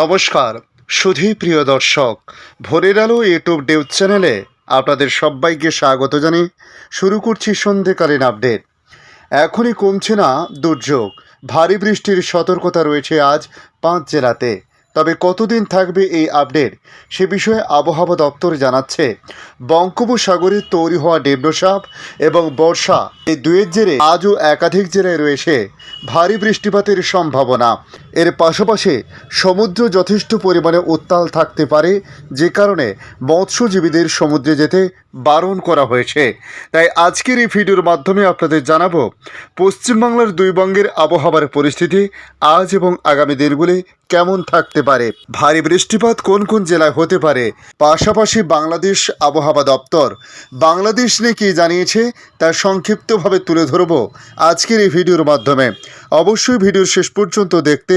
নমস্কার। সুধী প্রিয় দর্শক, ভোরের আলো ইউটিউব নিউজ চ্যানেলে আপনাদের সবাইকে স্বাগত জানিয়ে শুরু করছি সন্ধেকালীন আপডেট। এখনই কমছে না দুর্যোগ। ভারী বৃষ্টির সতর্কতা রয়েছে আজ পাঁচ জেলাতে। তবে কতদিন থাকবে এই আপডেট সে বিষয়ে আবহাওয়া দপ্তর জানাচ্ছে। বঙ্গোপসাগরে তৈরি হওয়া নিম্নচাপ এবং বর্ষা এই দুয়ের জেরে আজও একাধিক জেলায় রয়েছে ভারী বৃষ্টিপাতের সম্ভাবনা। এর পাশাপাশি সমুদ্র যথেষ্ট পরিমাণে উত্তাল থাকতে পারে, যে কারণে মৎস্যজীবীদের সমুদ্রে যেতে বারণ করা হয়েছে। তাই আজকের এই ভিডিওর মাধ্যমে আপনাদের জানাব, পশ্চিমবাংলার দুই বঙ্গের আবহাওয়ার পরিস্থিতি আজ এবং আগামী দিনগুলি কেমন থাকতে পারে, ভারী বৃষ্টিপাত কোন কোন জেলায় হতে পারে, পাশাপাশি বাংলাদেশ আবহাওয়া দপ্তর, বাংলাদেশ নিয়ে কী জানিয়েছে তা সংক্ষিপ্তভাবে তুলে ধরব আজকের এই ভিডিওর মাধ্যমে। অবশ্যই ভিডিওর শেষ পর্যন্ত দেখতে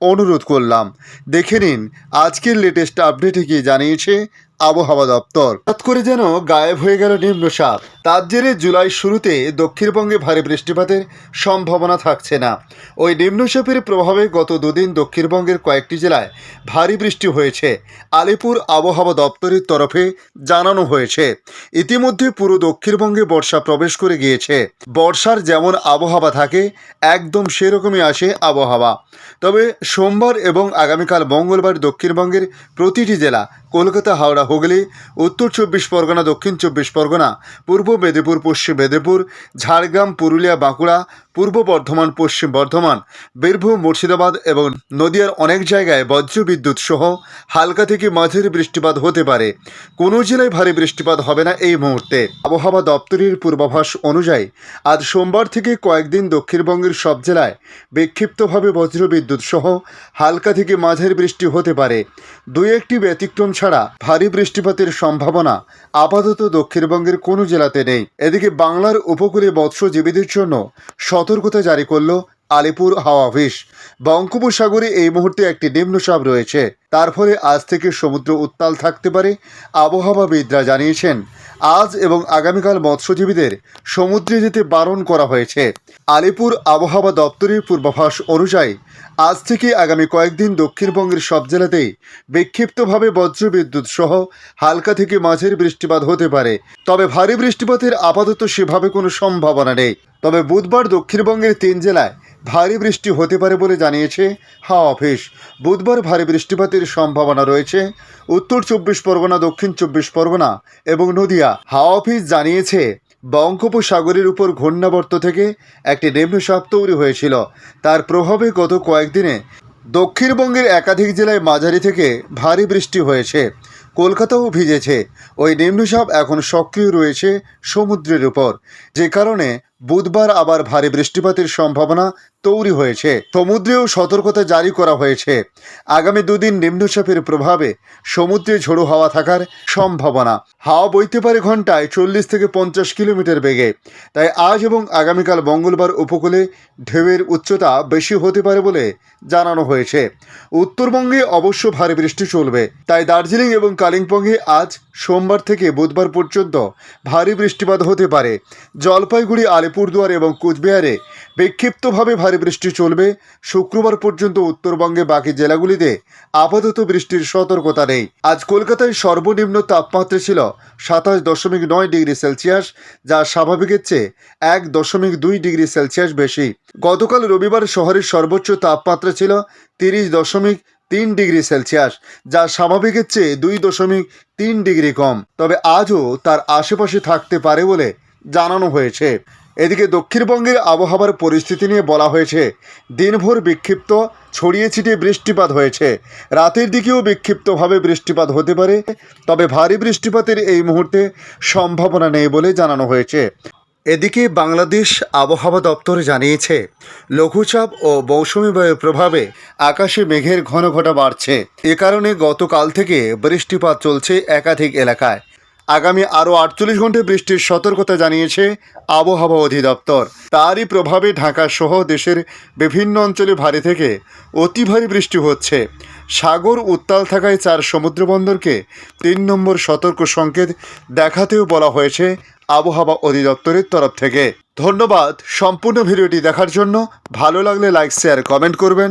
অনুরোধ করলাম। দেখে নিন, আজকের লেটেস্ট আপডেটে কি জানিয়েছে আবহাওয়া দপ্তর। হঠাৎ করে যেন গায়েব হয়ে গেল নিম্নচাপ তার জেরে জুলাই শুরুতে দক্ষিণবঙ্গে ভারী বৃষ্টিপাতের সম্ভাবনা থাকছে না। ওই নিম্নচাপের প্রভাবে গত দুদিন দক্ষিণবঙ্গের কয়েকটি জেলায় ভারী বৃষ্টি হয়েছে। আলিপুর আবহাওয়া দপ্তরের তরফে জানানো হয়েছে। ইতিমধ্যে পুরো দক্ষিণবঙ্গে বর্ষা প্রবেশ করে গিয়েছে। বর্ষার যেমন আবহাওয়া থাকে, একদম সেরকমই আসে আবহাওয়া। তবে সোমবার এবং আগামীকাল মঙ্গলবার দক্ষিণবঙ্গের প্রতিটি জেলা, কলকাতা, হাওড়া, হুগলি, উত্তর চব্বিশ পরগনা, দক্ষিণ চব্বিশ পরগনা, পূর্ব মেদিনীপুর, পশ্চিম মেদিনীপুর, ঝাড়গ্রাম, পুরুলিয়া, বাঁকুড়া পূর্ব বর্ধমান, পশ্চিম বর্ধমান, বীরভূম, মুর্শিদাবাদ এবং নদিয়ার অনেক জায়গায় বজ্রবিদ্যুৎ সহ হালকা থেকে মাঝারি বৃষ্টিপাত হতে পারে। কোনো জেলায় ভারী বৃষ্টিপাত হবে না এই মুহূর্তে। আবহাওয়া দপ্তরের পূর্বাভাস অনুযায়ী, আজ সোমবার থেকে কয়েকদিন দক্ষিণবঙ্গের সব জেলায় বিক্ষিপ্তভাবে বজ্রবিদ্যুৎ সহ হালকা থেকে মাঝারি বৃষ্টি হতে পারে। দুই একটি ব্যতিক্রম ছাড়া ভারী বৃষ্টিপাতের সম্ভাবনা আপাতত দক্ষিণবঙ্গের কোনো জেলাতে নেই। এদিকে বাংলার উপকূলে মৎস্যজীবীদের জন্য সতর্কতা জারি করল আলিপুর হাওয়া অফিস। বঙ্গোপসাগরে এই মুহূর্তে একটি নিম্নচাপ রয়েছে। তার ফলে আজ থেকে সমুদ্র উত্তাল থাকতে পারে আবহাওয়াবিদরা জানিয়েছেন। আজ এবং আগামীকাল মৎস্যজীবীদের সমুদ্রে যেতে বারণ করা হয়েছে। আলিপুর আবহাওয়া দপ্তরের পূর্বাভাস অনুযায়ী, আজ থেকে আগামী কয়েকদিন দক্ষিণবঙ্গের সব জেলাতেই বিক্ষিপ্তভাবে বজ্রবিদ্যুৎ সহ হালকা থেকে মাঝের বৃষ্টিপাত হতে পারে। তবে ভারী বৃষ্টিপাতের আপাতত সেভাবে কোনো সম্ভাবনা নেই। তবে বুধবার দক্ষিণবঙ্গের তিন জেলায় ভারী বৃষ্টি হতে পারে বলে জানিয়েছে হাওয়া অফিস। বুধবার ভারী বৃষ্টিপাতের সম্ভাবনা রয়েছে। উত্তর চব্বিশ পরগনা, দক্ষিণ চব্বিশ পরগনা এবং নদিয়া। হাওয়া অফিস জানিয়েছে, বঙ্গোপসাগরের উপর ঘূর্ণাবর্ত থেকে একটি নিম্নচাপ তৈরি হয়েছিল। তার প্রভাবে গত কয়েকদিনে দক্ষিণবঙ্গের একাধিক জেলায় মাঝারি থেকে ভারী বৃষ্টি হয়েছে। কলকাতাও ভিজেছে। ওই নিম্নচাপ এখন সক্রিয় রয়েছে সমুদ্রের উপর। যে কারণে বুধবার আবার ভারী বৃষ্টিপাতের সম্ভাবনা তৈরি হয়েছে। সমুদ্রেও সতর্কতা জারি করা হয়েছে। আগামী দুদিন নিম্নচাপের প্রভাবে সমুদ্রে ঝোড়ো হাওয়া থাকার সম্ভাবনা। হাওয়া বইতে পারে ঘন্টায় চল্লিশ থেকে পঞ্চাশ কিলোমিটার বেগে। তাই আজ এবং আগামীকাল মঙ্গলবার উপকূলে ঢেউয়ের উচ্চতা বেশি হতে পারে বলে জানানো হয়েছে। উত্তরবঙ্গে অবশ্য ভারী বৃষ্টি চলবে। তাই দার্জিলিং এবং কালিম্পংয়ে আজ সোমবার থেকে বুধবার পর্যন্ত ভারী বৃষ্টিপাত হতে পারে। জলপাইগুড়ি আলিপুরদুয়ার এবং কুচবিহারে বিক্ষিপ্তভাবে ভারী বৃষ্টি চলবে। শুক্রবার পর্যন্ত উত্তরবঙ্গে বাকি জেলাগুলিতে আপাতত বৃষ্টির সতর্কতা নেই। আজ কলকাতায় সর্বনিম্ন তাপমাত্রা ছিল সাতাশ দশমিক নয় ডিগ্রি সেলসিয়াস, যা স্বাভাবিকের চেয়ে এক দশমিক দুই ডিগ্রি সেলসিয়াস বেশি। গতকাল রবিবার শহরের সর্বোচ্চ তাপমাত্রা ছিল তিরিশ দশমিক তিন ডিগ্রি সেলসিয়াস, যা স্বাভাবিকের চেয়ে দুই দশমিক তিন ডিগ্রি কম। তবে আজও তার আশেপাশে থাকতে পারে বলে জানানো হয়েছে। এদিকে দক্ষিণবঙ্গের আবহাওয়ার পরিস্থিতি নিয়ে বলা হয়েছে, দিনভর বিক্ষিপ্ত, ছড়িয়ে ছিটিয়ে বৃষ্টিপাত হয়েছে। রাতের দিকেও বিক্ষিপ্তভাবে বৃষ্টিপাত হতে পারে, তবে ভারী বৃষ্টিপাতের এই মুহূর্তে সম্ভাবনা নেই বলে জানানো হয়েছে। এদিকে বাংলাদেশ আবহাওয়া দপ্তর জানিয়েছে, লঘুচাপ ও মৌসুমি বায়ুর প্রভাবে আকাশে মেঘের ঘন ঘটা বাড়ছে। এ কারণে গতকাল থেকে বৃষ্টিপাত চলছে একাধিক এলাকায়। আগামী আরও আটচল্লিশ ঘণ্টা বৃষ্টির সতর্কতা জানিয়েছে আবহাওয়া অধিদপ্তর। তারই প্রভাবে ঢাকা সহ দেশের বিভিন্ন অঞ্চলে ভারী থেকে অতি ভারী বৃষ্টি হচ্ছে। সাগর উত্তাল থাকায় চার সমুদ্রবন্দরকে তিন নম্বর সতর্ক সংকেত দেখাতেও বলা হয়েছে আবহাওয়া অধিদপ্তরের তরফ থেকে। ধন্যবাদ। সম্পূর্ণ ভিডিওটি দেখার জন্য ভালো লাগলে লাইক, শেয়ার, কমেন্ট করবেন।